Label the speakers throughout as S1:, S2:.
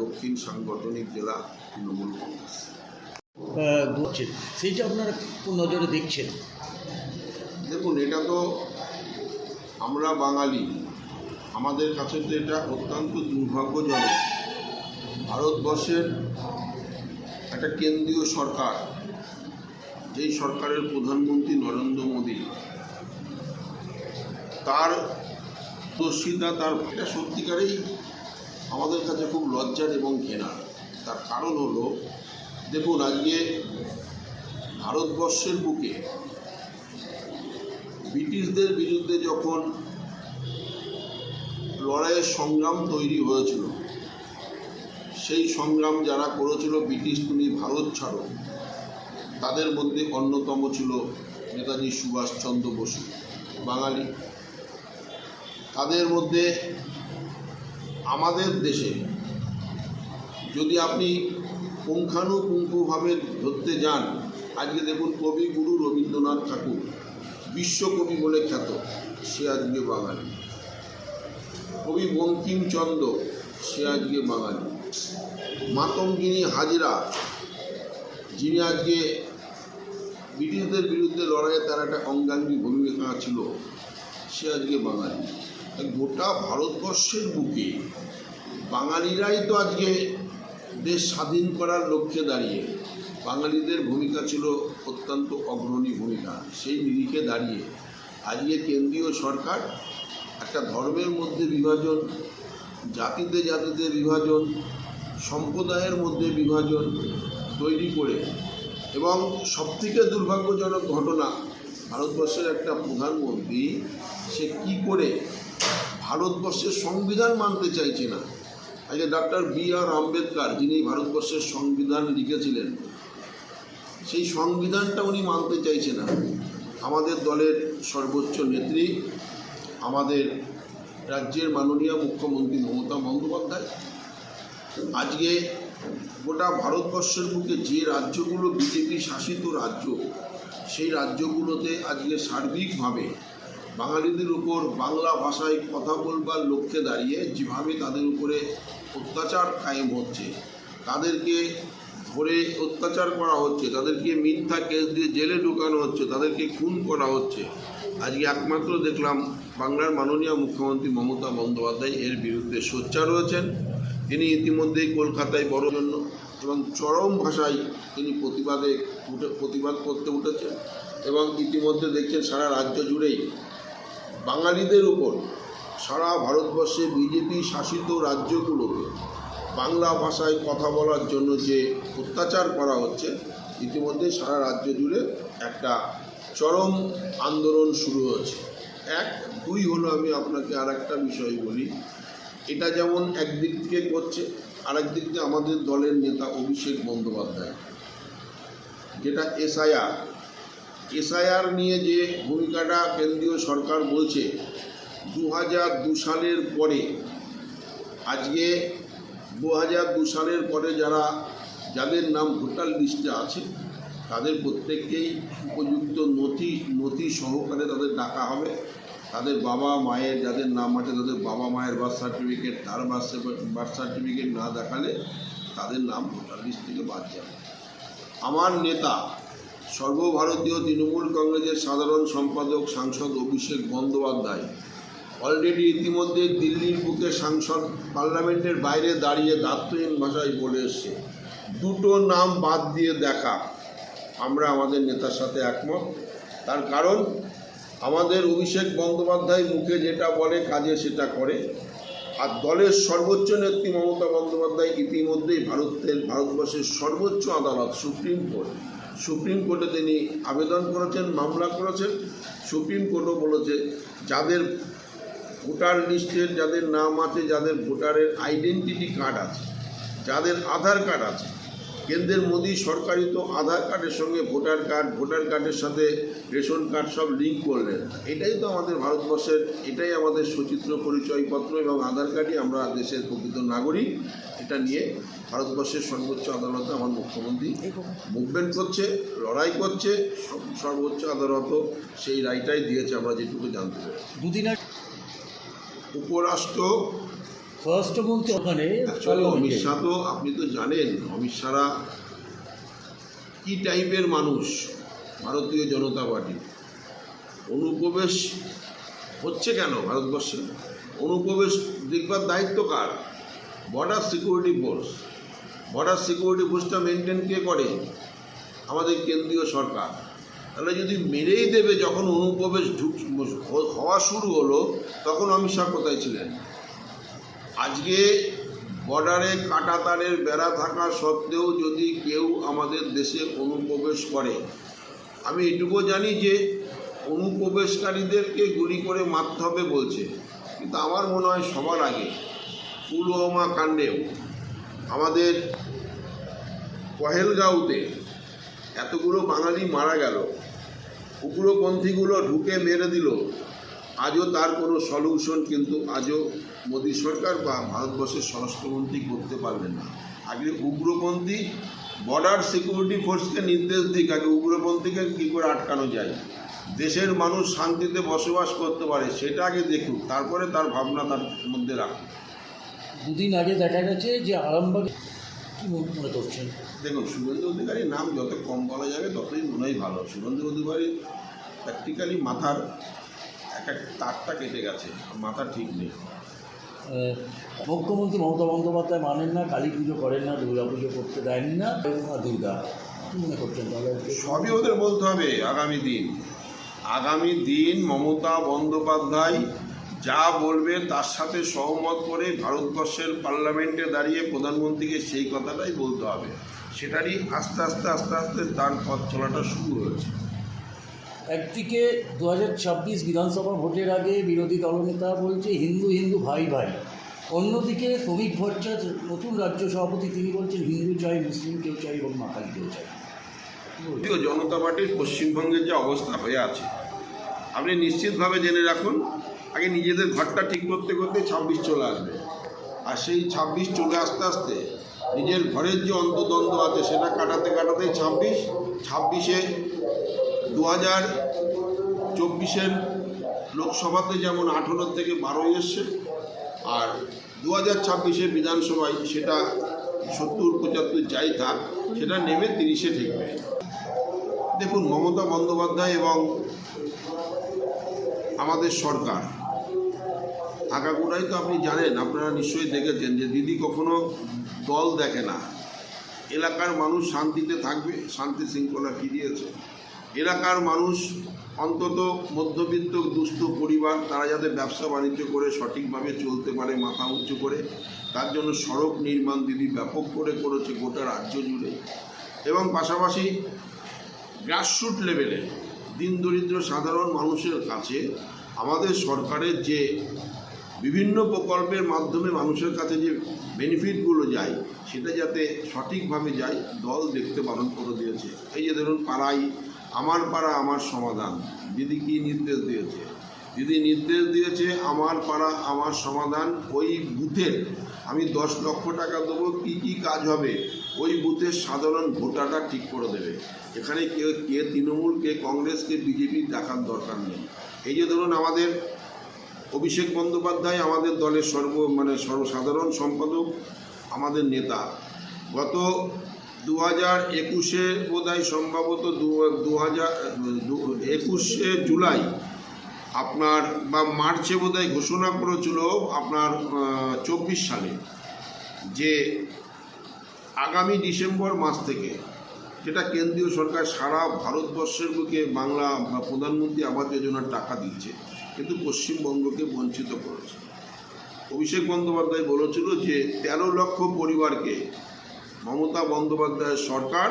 S1: দক্ষিণ সাংগঠনিক জেলা তৃণমূল কংগ্রেস।
S2: ঘটছে সেইটা আপনারা কোন নজরে দেখছেন।
S1: দেখুন এটা তো আমরা বাঙালি। আমাদের কাছে তো এটা অত্যন্ত দুর্ভাগ্যজনক। ভারতবর্ষের একটা কেন্দ্রীয় সরকার যেই সরকারের প্রধানমন্ত্রী নরেন্দ্র মোদী তার দর্শিতা তার এটা সত্যিকারেই আমাদের কাছে খুব লজ্জার এবং ঘেনার তার কারণ হলো, দেখুন, আজকে ভারতবর্ষের বুকে ব্রিটিশদের বিরুদ্ধে যখন লড়াইয়ের সংগ্রাম তৈরি হয়েছিল, সেই সংগ্রাম যারা করেছিল ব্রিটিশ তুমি ভারত ছাড়ো, তাদের মধ্যে অন্যতম ছিল নেতাজি সুভাষচন্দ্র বসু, বাঙালি। তাদের মধ্যে আমাদের দেশে যদি আপনি পুঙ্খানুপুঙ্খভাবে ধরতে যান, আজকে দেখুন কবিগুরু রবীন্দ্রনাথ ঠাকুর, বিশ্বকবি বলে খ্যাত, সে আজকে বাঙালি। কবি বঙ্কিমচন্দ্র, সে আজকে বাঙালি। মাতঙ্গিনী হাজরা, যিনি আজকে ব্রিটিশদের বিরুদ্ধে লড়াইয়ে তার একটা অঙ্গাঙ্গী ভূমিকা ছিল, সে আজকে বাঙালি। গোটা ভারতবর্ষের বুকে বাঙালিরাই তো আজকে দেশ স্বাধীন করার লক্ষ্যে দাঁড়িয়ে, বাঙালিদের ভূমিকা ছিল অত্যন্ত অগ্রণী ভূমিকা, সেই নিরিখে দাঁড়িয়ে আজকে কেন্দ্রীয় সরকার একটা ধর্মের মধ্যে বিভাজন, জাতিতে জাতিতে বিভাজন, সম্প্রদায়ের মধ্যে বিভাজন তৈরি করে এবং সবথেকে দুর্ভাগ্যজনক ঘটনা ভারতবর্ষের একটা প্রধানমন্ত্রী সে কি করে ভারতবর্ষের সংবিধান মানতে চাইছে না। আজকে ডক্টর বি আর আম্বেদকর যিনি ভারতবর্ষের সংবিধান লিখেছিলেন, সেই সংবিধানটা উনি মানতে চাইছে না। আমাদের দলের সর্বোচ্চ নেত্রী, আমাদের রাজ্যের মাননীয় মুখ্যমন্ত্রী মমতা বন্দ্যোপাধ্যায়। আজকে গোটা ভারতবর্ষের বুকে যে রাজ্যগুলো বিজেপি শাসিত রাজ্য, সেই রাজ্যগুলোতে আজকে সার্বিকভাবে বাঙালিদের উপর বাংলা ভাষায় কথা বলবার লক্ষ্যে দাঁড়িয়ে যেভাবে তাদের উপরে অত্যাচার কায়েম হচ্ছে, তাদেরকে ধরে অত্যাচার করা হচ্ছে, তাদেরকে মিথ্যা কেস দিয়ে জেলে ঢুকানো হচ্ছে, তাদেরকে খুন করা হচ্ছে। আজকে একমাত্র দেখলাম বাংলার মাননীয় মুখ্যমন্ত্রী মমতা বন্দ্যোপাধ্যায় এর বিরুদ্ধে সোচ্চার রয়েছেন তিনি ইতিমধ্যেই কলকাতায় বড় জন্য এবং চরম ভাষায় তিনি প্রতিবাদে প্রতিবাদ করতে উঠেছেন এবং ইতিমধ্যে দেখছেন সারা রাজ্য জুড়েই বাঙালিদের উপর সারা ভারতবর্ষে বিজেপি শাসিত রাজ্যগুলোকে বাংলা ভাষায় কথা বলার জন্য যে অত্যাচার করা হচ্ছে, ইতিমধ্যে সারা রাজ্য জুড়ে একটা চরম আন্দোলন শুরু হয়েছে। এক, দুই হলো আমি আপনাকে আর একটা বিষয় বলি। এটা যেমন একদিক থেকে করছে, আরেক দিক থেকে আমাদের দলের নেতা অভিষেক বন্দ্যোপাধ্যায়। যেটা এসআইআর এসআইআর নিয়ে যে ভূমিকাটা কেন্দ্রীয় সরকার বলছে দু হাজার দু সালের পরে, আজকে দু হাজার দু সালের পরে যারা, যাদের নাম ভোটার লিস্টে আছে, তাদের প্রত্যেককেই উপযুক্ত নথি নথি সহকারে তাদের ডাকা হবে। তাদের বাবা মায়ের যাদের নাম আছে, তাদের বাবা মায়ের বার্থ সার্টিফিকেট তার বার্থ বার্থ সার্টিফিকেট না দেখালে তাদের নাম ভোটার লিস্ট থেকে বাদ যাবে। আমার নেতা সর্বভারতীয় তৃণমূল কংগ্রেসের সাধারণ সম্পাদক সাংসদ অভিষেক বন্দ্যোপাধ্যায়। অলরেডি ইতিমধ্যে দিল্লির বুকে সাংসদ পার্লামেন্টের বাইরে দাঁড়িয়ে দায়িত্বহীন ভাষায় বলে এসছে। দুটো নাম বাদ দিয়ে দেখা। আমরা আমাদের নেতার সাথে একমত। তার কারণ, আমাদের অভিষেক বন্দ্যোপাধ্যায় মুখে যেটা বলে, কাজে সেটা করে। আর দলের সর্বোচ্চ নেত্রী মমতা বন্দ্যোপাধ্যায় ইতিমধ্যেই ভারতের, ভারতবর্ষের সর্বোচ্চ আদালত, সুপ্রিম কোর্ট। সুপ্রিম কোর্টে তিনি আবেদন করেছেন, মামলা করেছেন। সুপ্রিম কোর্টও বলেছে, যাদের ভোটার লিস্টের যাদের নাম আছে, যাদের ভোটারের আইডেন্টিটি কার্ড আছে, যাদের আধার কার্ড আছে কেন্দ্রের মোদী সরকারি তো আধার কার্ডের সঙ্গে ভোটার কার্ড ভোটার কার্ডের সাথে রেশন কার্ড সব লিঙ্ক করলেন। এটাই তো আমাদের ভারতবর্ষের এটাই আমাদের সচিত্র পরিচয়পত্র এবং আধার কার্ডই আমরা দেশের প্রকৃত নাগরিক। এটা নিয়ে ভারতবর্ষের সর্বোচ্চ আদালতে আমার মুখ্যমন্ত্রী মুভমেন্ট করছে লড়াই করছে সর্বোচ্চ আদালত সেই রায়টাই দিয়েছে আমরা যেটুকু জানতে পারি
S2: দুদিন আগে
S1: উপরাষ্ট্র
S2: স্বরাষ্ট্রমন্ত্রী ওখানে
S1: Actually, অমিত। শাহ তো আপনি তো জানেন অমিত শাহরা কি টাইপের মানুষ? ভারতীয় জনতা পার্টি। অনুপ্রবেশ হচ্ছে কেন ভারতবর্ষে? অনুপ্রবেশ দেখবার দায়িত্ব কার? Border security force border security ফোর্সটা maintain কে করে? আমাদের কেন্দ্রীয় সরকার। তাহলে যদি মেরেই দেবে যখন অনুপ্রবেশ ঢুক হওয়া শুরু হলো তখন অমিত শাহ কোথায় ছিলেন? আজকে বর্ডারে কাঁটাতারের বেড়া থাকা সত্ত্বেও যদি কেউ আমাদের দেশে অনুপ্রবেশ করে, আমি এটুকু জানি যে অনুপ্রবেশকারীদেরকে গুলি করে মারতে হবে বলছে। কিন্তু আমার মনে হয় সবার আগে পুলওয়ামা কাণ্ডেও আমাদের পহেলগাঁওতে এতগুলো বাঙালি মারা গেল উগ্রপন্থীগুলো ঢুকে মেরে দিল আজও তার কোনো সলিউশন কিন্তু আজও মোদী সরকার বা ভারতবর্ষের স্বরাষ্ট্রমন্ত্রী করতে পারবেন না। আগে উগ্রপন্থী বর্ডার সিকিউরিটি ফোর্সকে নির্দেশ দিক আগে উগ্রপন্থীকে কী করে আটকানো যায়? দেশের মানুষ শান্তিতে বসবাস করতে পারে সেটা আগে দেখুক তারপরে তার ভাবনা তার মধ্যে রাখুক।
S2: দুদিন আগে দেখা গেছে যে আরামবাগ কি মনে- করছেন?
S1: দেখুন শুভেন্দু অধিকারীর নাম যত কম বলা যাবে ততই মনে হয় ভালো। শুভেন্দু অধিকারী প্র্যাকটিক্যালি মাথার এক এক তারটা কেটে গেছে মাথা ঠিক নেই।
S2: মুখ্যমন্ত্রী মমতা বন্দ্যোপাধ্যায় মানেন না কালী পুজো করেন না দুর্গা পুজো করতে দেন না দুর্গা। মনে করছেন তাহলে
S1: সবই ওদের বলতে হবে আগামী দিন। আগামী দিন মমতা বন্দ্যোপাধ্যায় যা বলবে তার সাথে সহমত করে ভারতবর্ষের পার্লামেন্টে দাঁড়িয়ে প্রধানমন্ত্রীকে সেই কথাটাই বলতে হবে। সেটারই আস্তে আস্তে আস্তে আস্তে তার পথ চলাটা শুরু হয়েছে।
S2: একদিকে দু ছাব্বিশ বিধানসভা ভোটের আগে বিরোধী দলনেতা বলছে, হিন্দু হিন্দু, ভাই ভাই। অন্যদিকে শ্রমিক ভট্টাচার্য নতুন রাজ্য সভাপতি তিনি বলছেন, হিন্দু চাই, মুসলিম কেউ চাই এবং মাকালি কেউ চাই।
S1: জনতা পার্টির পশ্চিমবঙ্গের যে অবস্থা হয়ে আছে, আপনি নিশ্চিতভাবে জেনে রাখুন, আগে নিজেদের ঘরটা ঠিক করতে করতে ছাব্বিশ চলে আসবে। আর সেই ছাব্বিশ চলে আসতে আসতে নিজের ঘরের যে অন্তদ্বন্দ্ব আছে, সেটা কাটাতে কাটাতে ছাব্বিশ। ছাব্বিশে দু হাজার চব্বিশের লোকসভাতে যেমন আঠেরো থেকে বারোই এসছে, আর দু হাজার ছাব্বিশে বিধানসভায় সেটা সত্তর, পঁচাত্তর যাই থাক, সেটা নেমে তিরিশে ঠেকবে। দেখুন, মমতা বন্দ্যোপাধ্যায় এবং আমাদের সরকার আগাগোড়াই তো আপনি জানেন, আপনারা নিশ্চয়ই দেখেছেন যে দিদি কখনো দল দেখে না। এলাকার মানুষ শান্তিতে থাকবে, শান্তি শৃঙ্খলা ফিরিয়েছে। এলাকার মানুষ অন্তত মধ্যবিত্ত, দুস্থ পরিবার, তারা যাতে ব্যবসা বাণিজ্য করে, সঠিকভাবে চলতে পারে, মাথা উঁচু করে, তার জন্য সড়ক নির্মাণ দিদি ব্যাপক করে করেছে গোটা রাজ্য জুড়ে। এবং পাশাপাশি গ্রাসরুট লেভেলে দিন দরিদ্র সাধারণ মানুষের কাছে আমাদের সরকারের যে বিভিন্ন প্রকল্পের মাধ্যমে মানুষের কাছে যে বেনিফিটগুলো যায়, সেটা যাতে সঠিকভাবে যায়, দল দেখতে পালন করে দিয়েছে। এই যে ধরুন পাড়াই আমার পাড়া আমার সমাধান, দিদি কি নির্দেশ দিয়েছে? দিদি নির্দেশ দিয়েছে, আমার পাড়া আমার সমাধান, ওই বুথের আমি দশ লক্ষ টাকা দেবো, কী কী কাজ হবে? ওই বুথের সাধারণ ভোটারটা ঠিক করে দেবে। এখানে কে কে তৃণমূল, কে কংগ্রেস, কে বিজেপি দেখার দরকার নেই। এই যে ধরুন আমাদের অভিষেক বন্দ্যোপাধ্যায় আমাদের দলের সর্ব মানে সর্বসাধারণ সম্পাদক, আমাদের নেতা। গত দু হাজার একুশে বোধহয় সম্ভবত দু হাজার একুশে জুলাই আপনার, বা মার্চে বোধহয় ঘোষণা করেছিল আপনার চব্বিশ সালে যে আগামী ডিসেম্বর মাস থেকে যেটা কেন্দ্রীয় সরকার সারা ভারতবর্ষের বুকে বাংলা প্রধানমন্ত্রী আবাস যোজনার টাকা দিচ্ছে কিন্তু পশ্চিমবঙ্গকে বঞ্চিত করেছে। অভিষেক বন্দ্যোপাধ্যায় বলেছিল যে, তেরো লক্ষ পরিবারকে মমতা বন্দ্যোপাধ্যায়ের সরকার,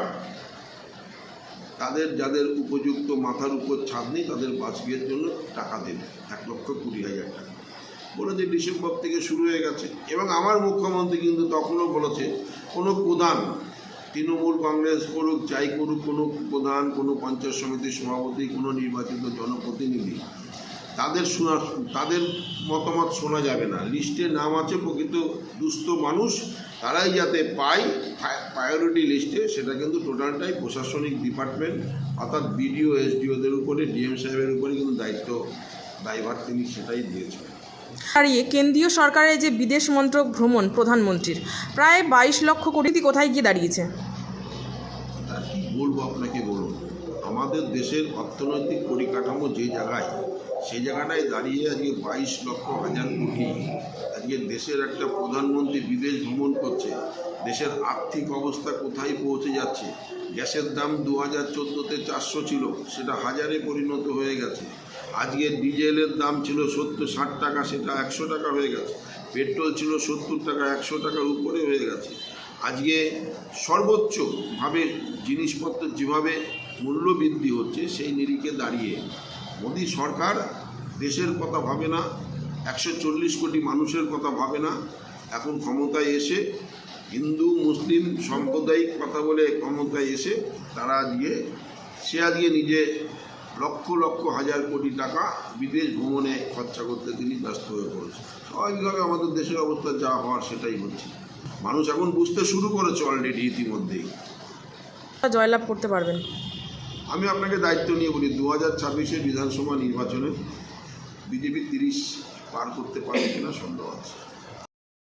S1: তাদের যাদের উপযুক্ত মাথার উপর ছাদ নেই তাদের বাস বিয়ের জন্য টাকা দেবে এক লক্ষ কুড়ি হাজার টাকা। বলেছে ডিসেম্বর থেকে শুরু হয়ে গেছে। এবং আমার মুখ্যমন্ত্রী কিন্তু তখনও বলেছে, কোনো প্রধান, তৃণমূল কংগ্রেস করুক, যাই করুক, কোনো প্রধান, কোনো পঞ্চায়েত সমিতির সভাপতি, কোনো নির্বাচিত জনপ্রতিনিধি তাদের শোনা তাদের মতামত শোনা যাবে না। লিস্টে নাম আছে প্রকৃত দুস্থ মানুষ তারাই যাতে পায় প্রায়োরিটি লিস্টে সেটা কিন্তু টোটালটাই প্রশাসনিক ডিপার্টমেন্ট অর্থাৎ বিডিও এসডিওদের উপরে ডিএম সাহেবের উপরে কিন্তু দায়িত্ব দায়ভার তিনি সেটাই দিয়েছেন।
S3: দাঁড়িয়ে কেন্দ্রীয় সরকারের যে বিদেশ মন্ত্রক ভ্রমণ প্রধানমন্ত্রীর প্রায় বাইশ লক্ষ কোটি কোথায় গিয়ে দাঁড়িয়েছে?
S1: বলব আপনাকে বলুন? আমাদের দেশের অর্থনৈতিক পরিকাঠামো যে জায়গায় সেই জায়গাটায় দাঁড়িয়ে আজকে বাইশ লক্ষ হাজার কোটি আজকে দেশের একটা প্রধানমন্ত্রী বিদেশ ভ্রমণ করছে, দেশের আর্থিক অবস্থা কোথায় পৌঁছে যাচ্ছে, গ্যাসের দাম দু হাজার চোদ্দোতে চারশো ছিল, সেটা হাজারে পরিণত হয়ে গেছে। আজকে ডিজেলের দাম ছিল সত্তর ষাট টাকা, সেটা একশো টাকা হয়ে গেছে। পেট্রোল ছিল সত্তর টাকা, একশো টাকার উপরে হয়ে গেছে। আজকে সর্বোচ্চভাবে জিনিসপত্র যেভাবে মূল্য বৃদ্ধি হচ্ছে, সেই নিরিখে দাঁড়িয়ে মোদী সরকার দেশের কথা ভাবে না, একশো চল্লিশ কোটি মানুষের কথা ভাবে না, এখন ক্ষমতায় এসে হিন্দু, মুসলিম সাম্প্রদায়িক কথা বলে ক্ষমতায় এসে তারা আজকে সে আজকে নিজে লক্ষ লক্ষ হাজার কোটি টাকা বিদেশ ভ্রমণে খরচা করতে তিনি ব্যস্ত হয়ে পড়েছে স্বাভাবিকভাবে আমাদের দেশের অবস্থা যা হওয়ার সেটাই হচ্ছে। মানুষ এখন বুঝতে শুরু করেছে অলরেডি ইতিমধ্যেই।
S3: জয়লাভ করতে পারবেন।
S1: আমি আপনাকে দায়িত্ব নিয়ে বলি, দু হাজার ছাব্বিশে বিধানসভা নির্বাচনে বিজেপি তিরিশ পার করতে পারবে কিনা সন্দেহ আছে।